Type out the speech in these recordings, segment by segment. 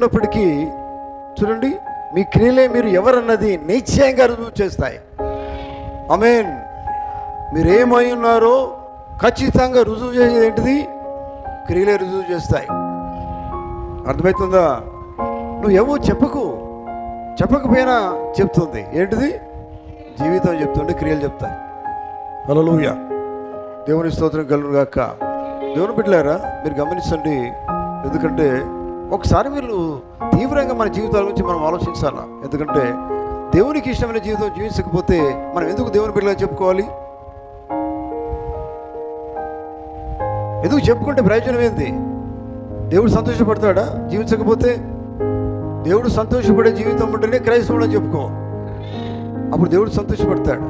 ఉన్నప్పటికీ చూడండి మీ క్రియలే మీరు ఎవరన్నది నిశ్చయంగా రుజువు చేస్తాయి. మీన్ మీరు ఏమై ఉన్నారో ఖచ్చితంగా రుజువు చేసేది ఏంటిది? క్రియలే రుజువు చేస్తాయి. అర్థమవుతుందా? నువ్వు ఏమో చెప్పకు. చెప్పకపోయినా చెప్తుంది. ఏంటిది? జీవితం చెప్తుంటే క్రియలు చెప్తాయి హలోయ దేవుని స్తోత్రం కలుగురు కాక దేవుని బిడ్డలారా మీరు గమనించండి. ఎందుకంటే ఒకసారి వీళ్ళు తీవ్రంగా మన జీవితాల గురించి మనం ఆలోచించాలా? ఎందుకంటే దేవునికి ఇష్టమైన జీవితం జీవించకపోతే మనం ఎందుకు దేవుని బిడ్డగా చెప్పుకోవాలి? ఎందుకు చెప్పుకుంటే ప్రయోజనం ఏంది? దేవుడు సంతోషపడతాడా? జీవించకపోతే దేవుడు సంతోషపడే జీవితం ఉంటేనే క్రైస్తవుడు అని చెప్పుకో. అప్పుడు దేవుడు సంతోషపడతాడు.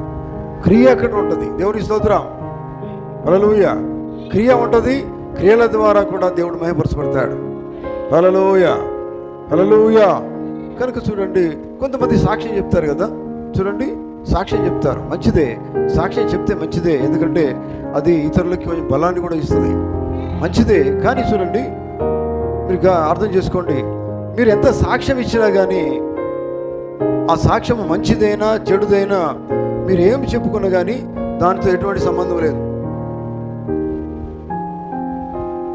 క్రియ అక్కడ ఉంటుంది. దేవుని స్తోత్రం. హలలుయ క్రియ ఉంటుంది. క్రియల ద్వారా కూడా దేవుడు మహిమపరచబడతాడు. హలలోయ హలలోయ కనుక చూడండి కొంతమంది సాక్ష్యం చెప్తారు కదా? చూడండి సాక్ష్యం చెప్తారు. మంచిదే. సాక్ష్యం చెప్తే మంచిదే. ఎందుకంటే అది ఇతరులకి కొంచెం బలాన్ని కూడా ఇస్తుంది. మంచిదే. కానీ చూడండి మీరు అర్థం చేసుకోండి. మీరు ఎంత సాక్ష్యం ఇచ్చినా కానీ ఆ సాక్ష్యం మంచిదైనా చెడుదైనా మీరు ఏం చెప్పుకున్నా కానీ దానితో ఎటువంటి సంబంధం లేదు.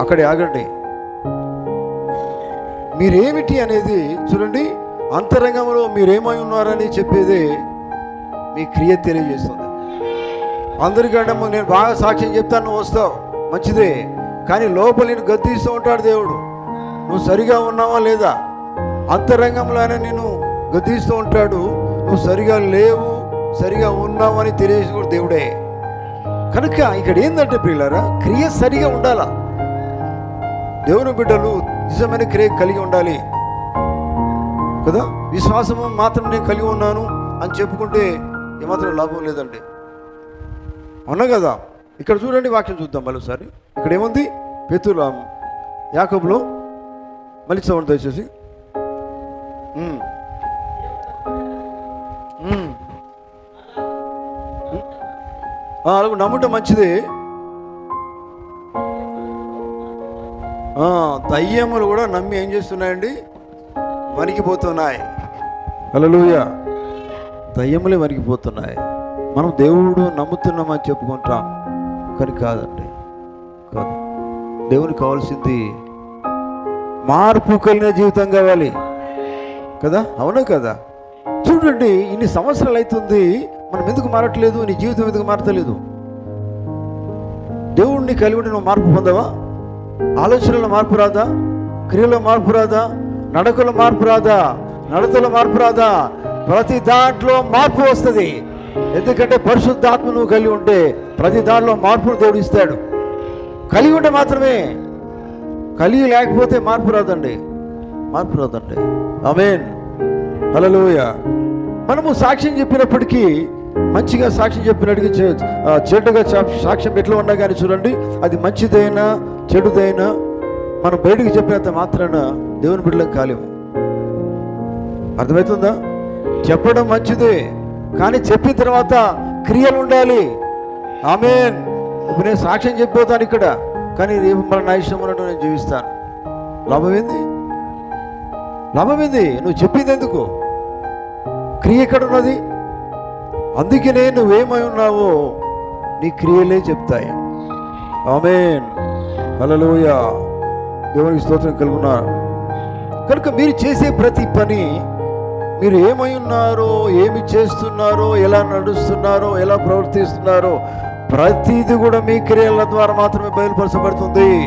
అక్కడే ఆగండి. మీరేమిటి అనేది చూడండి అంతరంగంలో మీరేమై ఉన్నారని చెప్పేదే మీ క్రియ తెలియజేస్తుంది. అందరికంటే నేను బాగా సాక్ష్యం చెప్తాను నువ్వు వస్తావు మంచిదే. కానీ లోపల నేను గద్దిస్తూ ఉంటాడు దేవుడు. నువ్వు సరిగా ఉన్నావా లేదా? అంతరంగంలోనే నేను గద్దిస్తూ ఉంటాడు. నువ్వు సరిగా లేవు సరిగా ఉన్నావు అని తెలియజేసి దేవుడే. కనుక ఇక్కడ ఏంటంటే పిల్లరా క్రియ సరిగా ఉండాలా? దేవుని బిడ్డలు నిజమైన క్రియ కలిగి ఉండాలి. కదా? విశ్వాసము మాత్రం నేను కలిగి ఉన్నాను అని చెప్పుకుంటే ఏమాత్రం లాభం లేదండి. అవునా కదా? ఇక్కడ చూడండి వాక్యం చూద్దాం మరోసారి. ఇక్కడ ఏముంది? పెతుల యాకబులో మళ్ళీ చదవండి దయచేసి. అలాగే నమ్ముట మంచిదే. దయ్యములు కూడా నమ్మి ఏం చేస్తున్నాయండి? వణికిపోతున్నాయి. హల్లెలూయా. దయ్యములే వణికిపోతున్నాయి. మనం దేవుడు నమ్ముతున్నామని చెప్పుకుంటాం. కానీ కాదండి. కాదు. దేవునికి కావాల్సింది మార్పు కలిగిన జీవితం కావాలి. కదా? అవునా కదా? చూడండి ఇన్ని సంవత్సరాలు అవుతుంది మనం ఎందుకు మారట్లేదు? నీ జీవితం ఎందుకు మారతలేదు దేవుడిని కలిగి ఉండి నువ్వు మార్పు పొందవా? ఆలోచనలో మార్పు రాదా? క్రియలో మార్పు రాదా? నడకలో మార్పు రాదా? నడతలో మార్పు రాదా? ప్రతి దాంట్లో మార్పు వస్తుంది. ఎందుకంటే పరిశుద్ధాత్మ నువ్వు కలిగి ఉంటే ప్రతి దాంట్లో మార్పును తోడిస్తాడు కలిగి ఉంటే మాత్రమే. కలిగి లేకపోతే మార్పు రాదండి. మార్పు రాదండి. అమేన్ హల్లెలూయ. మనము సాక్ష్యం చెప్పినప్పటికీ మంచిగా సాక్ష్యం చెప్పినట్టుగా చెడ్డగా సాక్ష్యం ఎట్లా ఉన్నా కానీ చూడండి అది మంచిదైనా చెడుదైనా మనం బయటికి చెప్పినంత మాత్రాన దేవుని బిడ్డలకు కాలేము. అర్థమవుతుందా? చెప్పడం మంచిదే కానీ చెప్పిన తర్వాత క్రియలు ఉండాలి. ఆమెన్. ఇప్పుడు నేను సాక్ష్యం చెప్పిపోతాను ఇక్కడ కానీ రేపు మన నా ఇష్టం ఉన్నట్టు నేను జీవిస్తాను. లాభం ఏంది లాభం ఏంది నువ్వు చెప్పింది ఎందుకు? క్రియ ఎక్కడ ఉన్నది? అందుకనే నువ్వేమై ఉన్నావో నీ క్రియలే చెప్తాయి. ఆమెన్. హల్లెలూయా. దేవునికి స్తోత్రం కలుగున్నారు కనుక మీరు చేసే ప్రతి పని మీరు ఏమై ఉన్నారో ఏమి చేస్తున్నారో ఎలా నడుస్తున్నారో ఎలా ప్రవర్తిస్తున్నారో ప్రతిది కూడా మీ క్రియల ద్వారా మాత్రమే బయలుపరచబడుతుంది.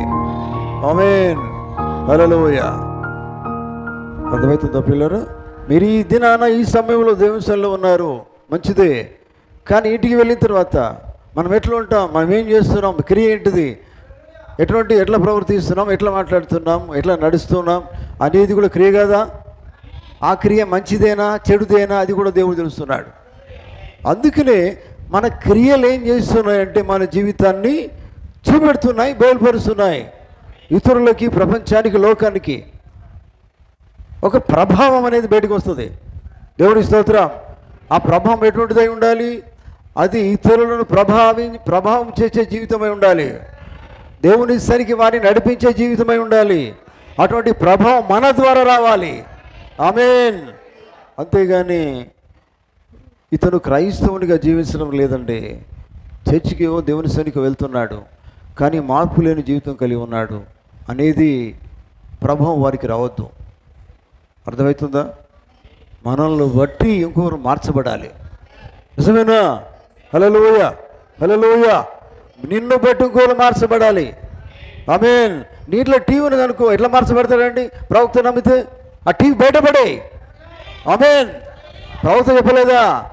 ఆమెన్. హల్లెలూయా. అర్థమవుతుందా పిల్లలు? మీరు ఈ దినాన ఈ సమయంలో దేవస్థానంలో ఉన్నారు. మంచిదే. కానీ ఇంటికి వెళ్ళిన తర్వాత మనం ఎట్లా ఉంటాం? మనం ఏం చేస్తున్నాం? క్రియ ఏంటిది? ఎటువంటి ఎట్లా ప్రవర్తిస్తున్నాం ఎట్లా మాట్లాడుతున్నాం ఎట్లా నడుస్తున్నాం అనేది కూడా క్రియ కదా. ఆ క్రియ మంచిదేనా చెడుదేనా అది కూడా దేవుడు తెలుస్తున్నాడు. అందుకనే మన క్రియలు ఏం చేస్తున్నాయంటే మన జీవితాన్ని చూపెడుతున్నాయి బయలుపరుస్తున్నాయి. ఇతరులకి ప్రపంచానికి లోకానికి. ఒక ప్రభావం అనేది బయటకు వస్తుంది. దేవుడి స్తోత్రం. ఆ ప్రభావం ఎటువంటిదై ఉండాలి? అది ఇతరులను ప్రభావి ప్రభావం చేసే జీవితమై ఉండాలి. దేవుని సరికి వారిని నడిపించే జీవితమై ఉండాలి. అటువంటి ప్రభావం మన ద్వారా రావాలి. ఆమెన్. అంతేగాని ఇతను క్రైస్తవునిగా జీవించడం లేదండి. చర్చికి ఏమో దేవుని సన్నిధికి వెళ్తున్నాడు. కానీ మార్పు లేని జీవితం కలిగి ఉన్నాడు. అనేది ప్రభావం వారికి రావద్దు. అర్థమవుతుందా? మనల్ని బట్టి ఇంకొకరు మార్చబడాలి. నిజమేనా? హలలోయ హలలోయ నిన్ను బట్టి మార్చబడాలి. ఆమెన్. నీటిలో టీవీ ఉన్నది అనుకో ఎట్లా మార్చబడతాడండి? ప్రవక్త నమ్మితే ఆ టీవీ బయటపడే. ఆమెన్. ప్రవక్త చెప్పలేదా?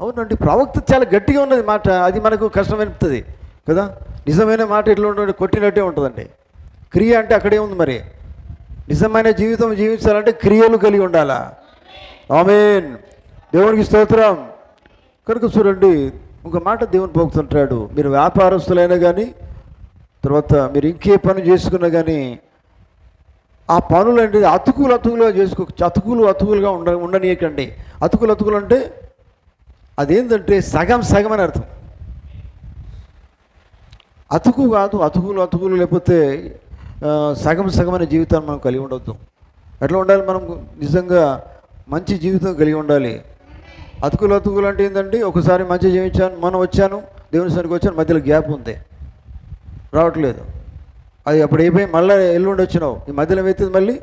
అవునండి ప్రవక్త చాలా గట్టిగా ఉన్నది మాట. అది మనకు కష్టమనిపిస్తుంది కదా? నిజమైన మాట ఎట్లా ఉంటుంది కొట్టినట్టే ఉంటుందండి. క్రియ అంటే అక్కడే ఉంది మరి. నిజమైన జీవితం జీవించాలంటే క్రియలు కలిగి ఉండాలా? ఆమెన్. దేవునికి స్తోత్రం. కనుక చూడండి ఒక మాట దేవుని పోగుతుంటాడు మీరు వ్యాపారస్తులైనా కానీ తర్వాత మీరు ఇంకే పని చేసుకున్నా కానీ ఆ పనులు అంటే అతుకులు అతుకులుగా చేసుకో అతుకులు అతుకులుగా ఉండ ఉండనీయకండి. అతుకులు అతుకులు అంటే అదేంటంటే సగం సగం అని అర్థం. అతుకు కాదు అతుకులు అతుకులు లేకపోతే సగం సగమైన జీవితాన్ని మనం కలిగి ఉండొద్దు. ఎట్లా ఉండాలి మనం? నిజంగా మంచి జీవితం కలిగి ఉండాలి. అతుకులు అతుకులు అంటే ఏంటండి ఒకసారి మంచి జీవించాను మనం వచ్చాను దేవుని సరికి వచ్చాను మధ్యలో గ్యాప్ ఉంది. రావట్లేదు. అది అప్పుడు అయిపోయి మళ్ళీ ఎల్లుండి వచ్చినావు. ఈ మధ్యలో ఏమవుతుంది మళ్ళీ?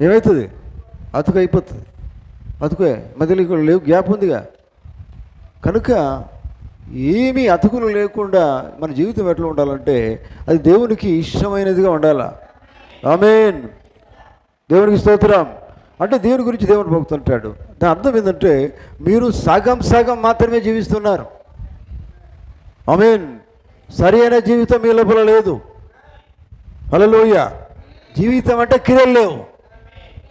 ఏమవుతుంది అతుకు అయిపోతుంది. అతుకే మధ్యలో ఇక్కడ లేవు గ్యాప్ ఉందిగా. కనుక ఏమీ అతుకులు లేకుండా మన జీవితం ఎట్లా ఉండాలంటే అది దేవునికి ఇష్టమైనదిగా ఉండాలా? ఆమెన్. దేవునికి స్తోత్రం. అంటే దేవుని గురించి దేవుని భక్తుంటాడు దాని అర్థం ఏంటంటే మీరు సగం సగం మాత్రమే జీవిస్తున్నారు. ఆమెన్. సరి అయిన జీవితం మీ లోపల లేదు. హలోయ జీవితం అంటే క్రియలు లేవు.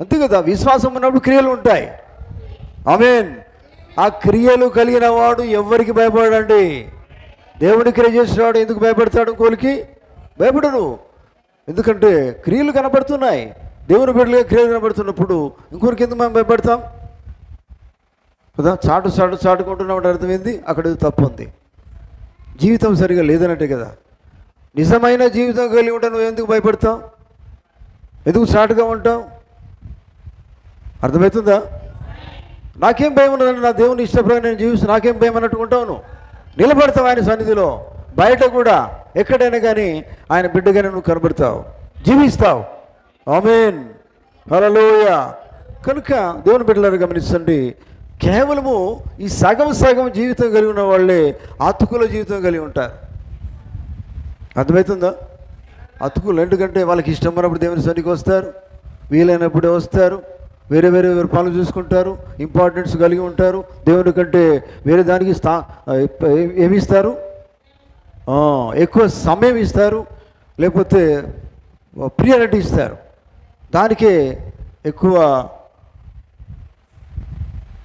అంతే కదా విశ్వాసం ఉన్నప్పుడు క్రియలు ఉంటాయి. ఆమెన్. ఆ క్రియలు కలిగిన వాడు ఎవరికి భయపడండి దేవుడి క్రియ చేసినవాడు ఎందుకు భయపడతాడు కోలికి భయపడరు ఎందుకంటే క్రియలు కనబడుతున్నాయి దేవుని బిడ్డలుగా క్రియలు కనబడుతున్నప్పుడు ఇంకొకరికి ఎందుకు మేము భయపడతాం? కదా? చాటు చాటు చాటుకుంటున్నామంటే అర్థమైంది? అక్కడ తప్పు ఉంది. జీవితం సరిగా లేదన్నట్టే కదా? నిజమైన జీవితం కలిగి ఉంటే నువ్వు ఎందుకు భయపడతావు? ఎందుకు చాటుగా ఉంటావు? అర్థమవుతుందా? నాకేం భయం ఉన్నదండి నా దేవుని ఇష్టప్రకారం నేను జీవిస్తూ నాకేం భయం అన్నట్టు ఉంటావు నువ్వు? నిలబడతావు ఆయన సన్నిధిలో. బయట కూడా ఎక్కడైనా కానీ ఆయన బిడ్డగానే నువ్వు కనబడతావు. జీవిస్తావు. ఆమెన్. హలోయ కనుక దేవుని బిడ్డలను గమనించండి. కేవలము ఈ సగం సగం జీవితం కలిగి ఉన్న వాళ్ళే అతుకుల జీవితం కలిగి ఉంటారు. అర్థమవుతుందా అతుకులు ఎందుకంటే వాళ్ళకి ఇష్టం ఉన్నప్పుడు దేవుని సన్నికి వస్తారు వీలైనప్పుడే వస్తారు వేరే వేరే వేరే పనులు చూసుకుంటారు ఇంపార్టెన్స్ కలిగి ఉంటారు. దేవుని కంటే వేరే దానికి స్థా ఏమి ఇస్తారు ఎక్కువ సమయం ఇస్తారు లేకపోతే ప్రియారిటీ ఇస్తారు. దానికే ఎక్కువ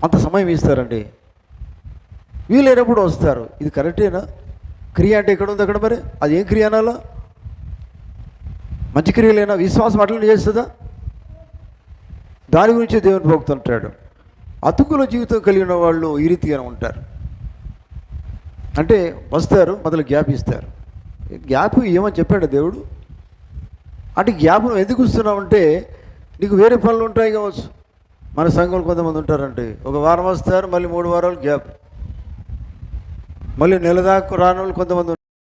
అంత సమయం ఇస్తారండి. వీలైనప్పుడు వస్తారు. ఇది కరెక్టేనా? క్రియ అంటే ఎక్కడ ఉంది అక్కడ మరి? అది ఏం క్రియ అనాలా? మంచి క్రియలేనా? విశ్వాసం అట్లనే చేస్తుందా? దాని గురించి దేవుని భోగుతుంటాడు. అతుకుల జీవితం కలిగిన వాళ్ళు ఈ రీతిగానే ఉంటారు. అంటే వస్తారు మొదలు గ్యాప్ ఇస్తారు. గ్యాప్ ఏమని చెప్పాడు దేవుడు? అంటే గ్యాప్ నువ్వు ఎందుకు ఇస్తున్నావు అంటే నీకు వేరే పనులు ఉంటాయి కావచ్చు. మన సంఘంలో కొంతమంది ఉంటారంటే ఒక వారం వస్తారు మళ్ళీ మూడు వారాలు గ్యాప్. మళ్ళీ నెల దాకా రాని వాళ్ళు కొంతమంది